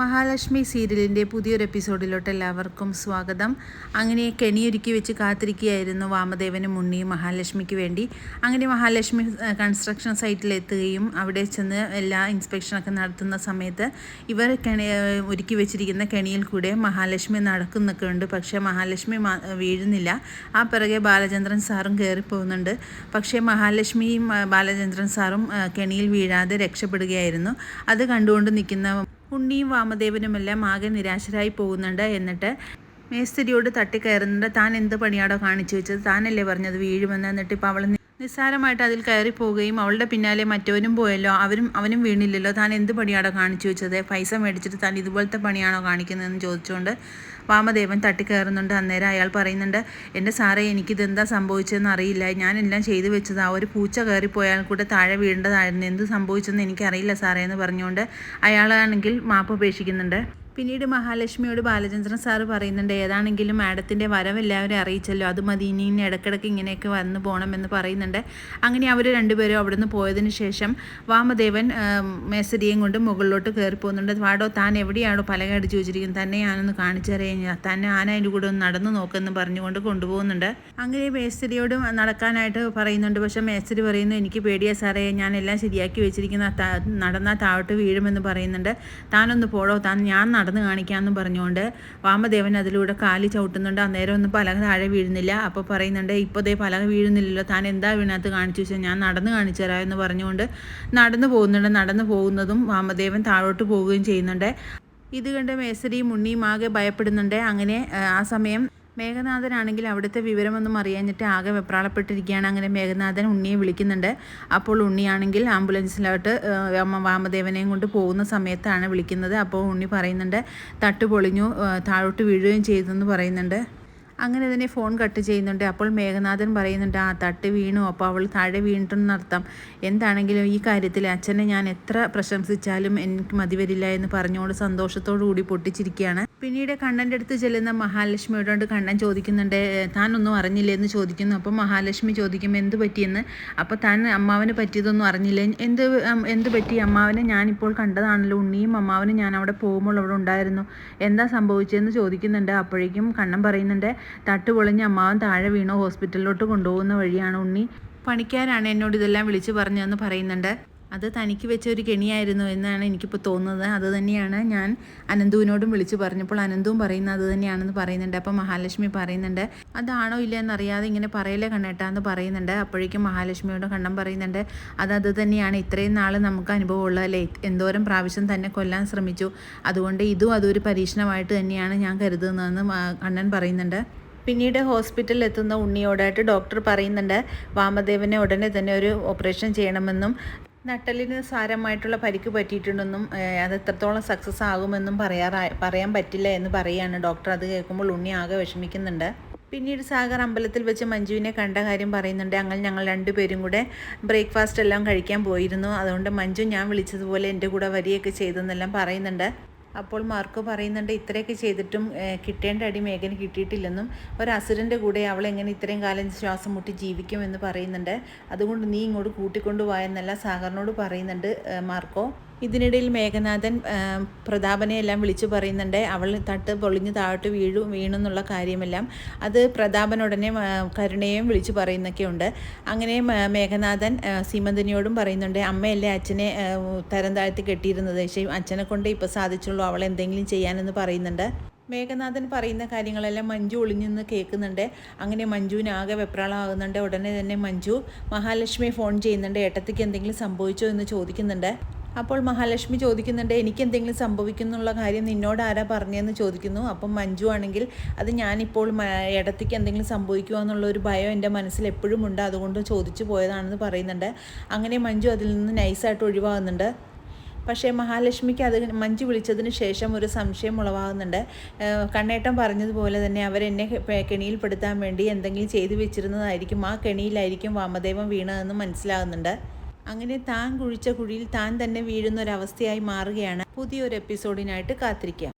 മഹാലക്ഷ്മി സീരിയലിന്റെ പുതിയൊരു എപ്പിസോഡിലോട്ട് എല്ലാവർക്കും സ്വാഗതം. അങ്ങനെ കെണിയൊരുക്കി വെച്ച് കാത്തിരിക്കുകയായിരുന്നു വാമദേവനും ഉണ്ണിയും മഹാലക്ഷ്മിക്ക് വേണ്ടി. അങ്ങനെ മഹാലക്ഷ്മി കൺസ്ട്രക്ഷൻ സൈറ്റിലെത്തുകയും അവിടെ ചെന്ന് എല്ലാ ഇൻസ്പെക്ഷനൊക്കെ നടത്തുന്ന സമയത്ത് ഇവർ കെണി ഒരുക്കി വെച്ചിരിക്കുന്ന കെണിയിൽ കൂടെ മഹാലക്ഷ്മി നടക്കുന്നൊക്കെ ഉണ്ട്. പക്ഷേ മഹാലക്ഷ്മി വീഴുന്നില്ല. ആ പിറകെ ബാലചന്ദ്രൻ സാറും കയറിപ്പോകുന്നുണ്ട് പക്ഷേ മഹാലക്ഷ്മിയും ബാലചന്ദ്രൻ സാറും കെണിയിൽ വീഴാതെ രക്ഷപ്പെടുകയായിരുന്നു. അത് കണ്ടുകൊണ്ട് നിൽക്കുന്ന ഉണ്ണിയും വാമദേവനുമെല്ലാം ആകെ നിരാശരായി പോകുന്നുണ്ട് എന്നിട്ട് മേസ്തിരിയോട് തട്ടിക്കയറുന്നുണ്ട്. താൻ എന്ത് പണിയാടോ കാണിച്ചു വെച്ചത്? താനല്ലേ പറഞ്ഞത് വീഴുമെന്ന്? എന്നിട്ട് ഇപ്പോൾ അവൾ നിസ്സാരമായിട്ട് അതിൽ കയറി പോവുകയും അവളുടെ പിന്നാലെ മറ്റവനും പോയല്ലോ. അവരും അവനും വീണില്ലല്ലോ. താൻ എന്ത് പണിയാണോ കാണിച്ചു വെച്ചത്? പൈസ മേടിച്ചിട്ട് താൻ ഇതുപോലത്തെ പണിയാണോ കാണിക്കുന്നതെന്ന് ചോദിച്ചുകൊണ്ട് വാമദേവൻ തട്ടിക്കയറുന്നുണ്ട്. അന്നേരം അയാൾ പറയുന്നുണ്ട് എന്റെ സാറേ എനിക്കിതെന്താ സംഭവിച്ചതെന്ന് അറിയില്ല. ഞാനെല്ലാം ചെയ്തു വെച്ചതാ. ഒരു പൂച്ച കയറിപ്പോയാൽ കൂടെ താഴെ വീഴേണ്ടതായിരുന്നു. എന്ത് സംഭവിച്ചെന്ന് എനിക്കറിയില്ല സാറേ എന്ന് പറഞ്ഞുകൊണ്ട് അയാളാണെങ്കിൽ മാപ്പ് ഉപേക്ഷിക്കുന്നുണ്ട് പിന്നീട് മഹാലക്ഷ്മിയോട് ബാലചന്ദ്രൻ സാറ് പറയുന്നുണ്ട് ഏതാണെങ്കിലും മാഡത്തിന്റെ വരം എല്ലാവരും അറിയിച്ചല്ലോ അത് മതി ഇനി ഇനി ഇടയ്ക്കിടയ്ക്ക് ഇങ്ങനെയൊക്കെ വന്നു പോകണമെന്ന് പറയുന്നുണ്ട്. അങ്ങനെ അവർ രണ്ടുപേരും അവിടെ നിന്ന് പോയതിന് ശേഷം വാമദേവൻ മേസരിയും കൊണ്ട് മുകളിലോട്ട് കയറി പോകുന്നുണ്ട് വാടോ താൻ എവിടെയാണോ പലക അടിച്ചു വെച്ചിരിക്കുന്നത് തന്നെ ഞാനൊന്ന് തന്നെ ആന അതിന്റെ കൂടെ ഒന്ന് നടന്നു നോക്കെന്ന് പറഞ്ഞുകൊണ്ട് കൊണ്ടുപോകുന്നുണ്ട്. അങ്ങനെ മേസ്തിരിയോട് നടക്കാനായിട്ട് പറയുന്നുണ്ട്. പക്ഷേ മേസരി പറയുന്നു എനിക്ക് പേടിയാ സാറേ ഞാൻ എല്ലാം ശരിയാക്കി വെച്ചിരിക്കുന്ന നടന്നാൽ താഴോട്ട് വീഴുമെന്ന് പറയുന്നുണ്ട്. താനൊന്ന് പോടോ താൻ ഞാൻ നടന്ന് കാണിക്കാമെന്ന് പറഞ്ഞുകൊണ്ട് വാമദേവൻ അതിലൂടെ കാലി ചവിട്ടുന്നുണ്ട്. അന്നേരം ഒന്നും പലക താഴെ വീഴുന്നില്ല. അപ്പോൾ പറയുന്നുണ്ട് ഇപ്പോൾ ദേ പലക വീഴുന്നില്ലല്ലോ. താൻ എന്താ വീണകത്ത് കാണിച്ചു വെച്ചാൽ ഞാൻ നടന്ന് കാണിച്ചു എന്ന് പറഞ്ഞുകൊണ്ട് നടന്നു പോകുന്നുണ്ട്. നടന്നു പോകുന്നതും വാമദേവൻ താഴോട്ട് പോവുകയും ചെയ്യുന്നുണ്ട്. ഇത് കണ്ട് മേസരിയും ഉണ്ണിയും ആകെ ഭയപ്പെടുന്നുണ്ട്. അങ്ങനെ ആ സമയം മേഘനാഥനാണെങ്കിൽ അവിടുത്തെ വിവരമൊന്നും അറിയാഞ്ഞിട്ട് ആകെ വെപ്രാളപ്പെട്ടിരിക്കുകയാണ്. അങ്ങനെ മേഘനാഥൻ ഉണ്ണിയെ വിളിക്കുന്നുണ്ട്. അപ്പോൾ ഉണ്ണിയാണെങ്കിൽ ആംബുലൻസിലോട്ട് അമ്മ വാമദേവനെയും കൊണ്ട് പോകുന്ന സമയത്താണ് വിളിക്കുന്നത്. അപ്പോൾ ഉണ്ണി പറയുന്നുണ്ട് തട്ട് പൊളിഞ്ഞു താഴോട്ട് വീഴുകയും ചെയ്തെന്ന് പറയുന്നുണ്ട്. അങ്ങനെ തന്നെ ഫോൺ കട്ട് ചെയ്യുന്നുണ്ട്. അപ്പോൾ മേഘനാഥൻ പറയുന്നുണ്ട് ആ തട്ട് വീണു അപ്പോൾ അവൾ താഴെ വീണിട്ടെന്നർത്ഥം എന്താണെങ്കിലും ഈ കാര്യത്തിൽ അച്ഛനെ ഞാൻ എത്ര പ്രശംസിച്ചാലും എനിക്ക് മതി വരില്ല എന്ന് പറഞ്ഞുകൊണ്ട് സന്തോഷത്തോടു കൂടി പൊട്ടിച്ചിരിക്കുകയാണ്. പിന്നീട് കണ്ണന്റെ അടുത്ത് ചെല്ലുന്ന മഹാലക്ഷ്മിയോട് കണ്ണൻ ചോദിക്കുന്നുണ്ട് താനൊന്നും അറിഞ്ഞില്ലേ എന്ന് ചോദിക്കുന്നു. അപ്പോൾ മഹാലക്ഷ്മി ചോദിക്കും എന്ത് പറ്റിയെന്ന്? അപ്പോൾ താൻ അമ്മാവന് പറ്റിയതൊന്നും അറിഞ്ഞില്ല? എന്ത് എന്ത് പറ്റി? അമ്മാവനെ ഞാനിപ്പോൾ കണ്ടതാണല്ലോ. ഉണ്ണിയും അമ്മാവനും ഞാൻ അവിടെ പോകുമ്പോൾ അവിടെ ഉണ്ടായിരുന്നു. എന്താ സംഭവിച്ചതെന്ന് ചോദിക്കുന്നുണ്ട്. അപ്പോഴേക്കും കണ്ണൻ പറയുന്നുണ്ട് തട്ട് പൊളിഞ്ഞ് അമ്മാവൻ താഴെ വീണു ഹോസ്പിറ്റലിലോട്ട് കൊണ്ടുപോകുന്ന വഴിയാണ് ഉണ്ണി. പണിക്കാരാണ് എന്നോട് ഇതെല്ലാം വിളിച്ചു പറഞ്ഞതെന്ന് പറയുന്നുണ്ട്. അത് തനിക്ക് വെച്ച ഒരു കെണിയായിരുന്നു എന്നാണ് എനിക്കിപ്പോൾ തോന്നുന്നത്. അത് തന്നെയാണ് ഞാൻ അനന്തുവിനോടും വിളിച്ചു പറഞ്ഞപ്പോൾ അനന്തുവും പറയുന്നത് അത് തന്നെയാണെന്ന് പറയുന്നുണ്ട്. അപ്പോൾ മഹാലക്ഷ്മി പറയുന്നുണ്ട് അതാണോ ഇല്ല എന്നറിയാതെ ഇങ്ങനെ പറയലേ കണ്ണേട്ടാന്ന് പറയുന്നുണ്ട്. അപ്പോഴേക്കും മഹാലക്ഷ്മിയോട് കണ്ണം പറയുന്നുണ്ട് അത് അത് തന്നെയാണ്. ഇത്രയും നാൾ നമുക്ക് അനുഭവമുള്ളതല്ലേ എന്തോരം പ്രാവശ്യം തന്നെ കൊല്ലാൻ ശ്രമിച്ചു. അതുകൊണ്ട് ഇതും അതൊരു പരീക്ഷണമായിട്ട് തന്നെയാണ് ഞാൻ കരുതുന്നതെന്ന് കണ്ണൻ പറയുന്നുണ്ട്. പിന്നീട് ഹോസ്പിറ്റലിൽ എത്തുന്ന ഉണ്ണിയോടായിട്ട് ഡോക്ടർ പറയുന്നുണ്ട് വാമദേവനെ ഉടനെ തന്നെ ഒരു ഓപ്പറേഷൻ ചെയ്യണമെന്നും നട്ടലിന് സാരമായിട്ടുള്ള പരിക്ക് പറ്റിയിട്ടുണ്ടെന്നും അത് എത്രത്തോളം സക്സസ് ആകുമെന്നും പറയാറാ പറയാൻ പറ്റില്ല എന്ന് പറയുകയാണ് ഡോക്ടർ അത് കേൾക്കുമ്പോൾ ഉണ്ണി ആകെ വിഷമിക്കുന്നുണ്ട്. പിന്നീട് സാഗർ അമ്പലത്തിൽ വെച്ച് മഞ്ജുവിനെ കണ്ട കാര്യം പറയുന്നുണ്ട്. അങ്ങനെ ഞങ്ങൾ രണ്ടുപേരും കൂടെ ബ്രേക്ക്ഫാസ്റ്റ് എല്ലാം കഴിക്കാൻ പോയിരുന്നു. അതുകൊണ്ട് മഞ്ജു ഞാൻ വിളിച്ചതുപോലെ എന്റെ കൂടെ വരികയൊക്കെ ചെയ്തെന്നെല്ലാം പറയുന്നുണ്ട്. അപ്പോൾ മാർക്കോ പറയുന്നുണ്ട് ഇത്രയൊക്കെ ചെയ്തിട്ടും കിട്ടേണ്ട അടി മേഘന് കിട്ടിയിട്ടില്ലെന്നും ഒരു അസുരന്റെ കൂടെ അവൾ എങ്ങനെ ഇത്രയും കാലം ശ്വാസം മുട്ടി ജീവിക്കുമെന്ന് പറയുന്നുണ്ട്. അതുകൊണ്ട് നീ ഇങ്ങോട്ട് കൂട്ടിക്കൊണ്ടു പോയെന്നല്ല സാഗറിനോട് പറയുന്നുണ്ട് മാർക്കോ. ഇതിനിടയിൽ മേഘനാഥൻ പ്രതാപനെ എല്ലാം വിളിച്ചു പറയുന്നുണ്ട്. അവൾ തട്ട് പൊളിഞ്ഞ് താഴോട്ട് വീഴും വീണെന്നുള്ള കാര്യമെല്ലാം അത് പ്രതാപനുടനെ കരുണയെയും വിളിച്ചു പറയുന്നൊക്കെ ഉണ്ട് അങ്ങനെ മേഘനാഥൻ സീമന്തിനിയോടും പറയുന്നുണ്ട് അമ്മയല്ലേ അച്ഛനെ തരം താഴ്ത്തി കെട്ടിയിരുന്നത്? പക്ഷേ അച്ഛനെ കൊണ്ട് ഇപ്പോൾ സാധിച്ചുള്ളൂ അവൾ എന്തെങ്കിലും ചെയ്യാനെന്ന് പറയുന്നുണ്ട്. മേഘനാഥൻ പറയുന്ന കാര്യങ്ങളെല്ലാം മഞ്ജു ഒളിഞ്ഞെന്ന് കേൾക്കുന്നുണ്ട്. അങ്ങനെ മഞ്ജുവിന് ആകെ വെപ്രാളമാകുന്നുണ്ട്. ഉടനെ തന്നെ മഞ്ജു മഹാലക്ഷ്മിയെ ഫോൺ ചെയ്യുന്നുണ്ട്. ഏട്ടത്തിക്ക് എന്തെങ്കിലും സംഭവിച്ചോ? എന്ന് ചോദിക്കുന്നുണ്ട്. അപ്പോൾ മഹാലക്ഷ്മി ചോദിക്കുന്നുണ്ട് എനിക്ക് എന്തെങ്കിലും സംഭവിക്കുന്നുള്ള കാര്യം നിന്നോട് ആരാ പറഞ്ഞതെന്ന് ചോദിക്കുന്നു. അപ്പം മഞ്ജു ആണെങ്കിൽ അത് ഞാനിപ്പോൾ ഇടത്തേക്ക് എന്തെങ്കിലും സംഭവിക്കുമോ എന്നുള്ള ഒരു ഭയം എന്റെ മനസ്സിൽ എപ്പോഴും ഉണ്ട്. അതുകൊണ്ട് ചോദിച്ചു പോയതാണെന്ന് പറയുന്നുണ്ട്. അങ്ങനെ മഞ്ജു അതിൽ നിന്ന് നൈസായിട്ട് ഒഴിവാകുന്നുണ്ട്. പക്ഷേ മഹാലക്ഷ്മിക്ക് അത് മഞ്ജു വിളിച്ചതിന് ശേഷം ഒരു സംശയം ഉളവാകുന്നുണ്ട്. കണ്ണേട്ടം പറഞ്ഞതുപോലെ തന്നെ അവരെന്നെ കെണിയിൽ കെണിയിൽപ്പെടുത്താൻ വേണ്ടി എന്തെങ്കിലും ചെയ്തു വെച്ചിരുന്നതായിരിക്കും. ആ കെണിയിലായിരിക്കും വാമദേവം വീണതെന്ന് മനസ്സിലാകുന്നുണ്ട്. അങ്ങനെ താൻ കുഴിച്ച കുഴിയിൽ താൻ തന്നെ വീഴുന്ന ഒരവസ്ഥയായി മാറുകയാണ്. പുതിയൊരു എപ്പിസോഡിനായിട്ട് കാത്തിരിക്കുക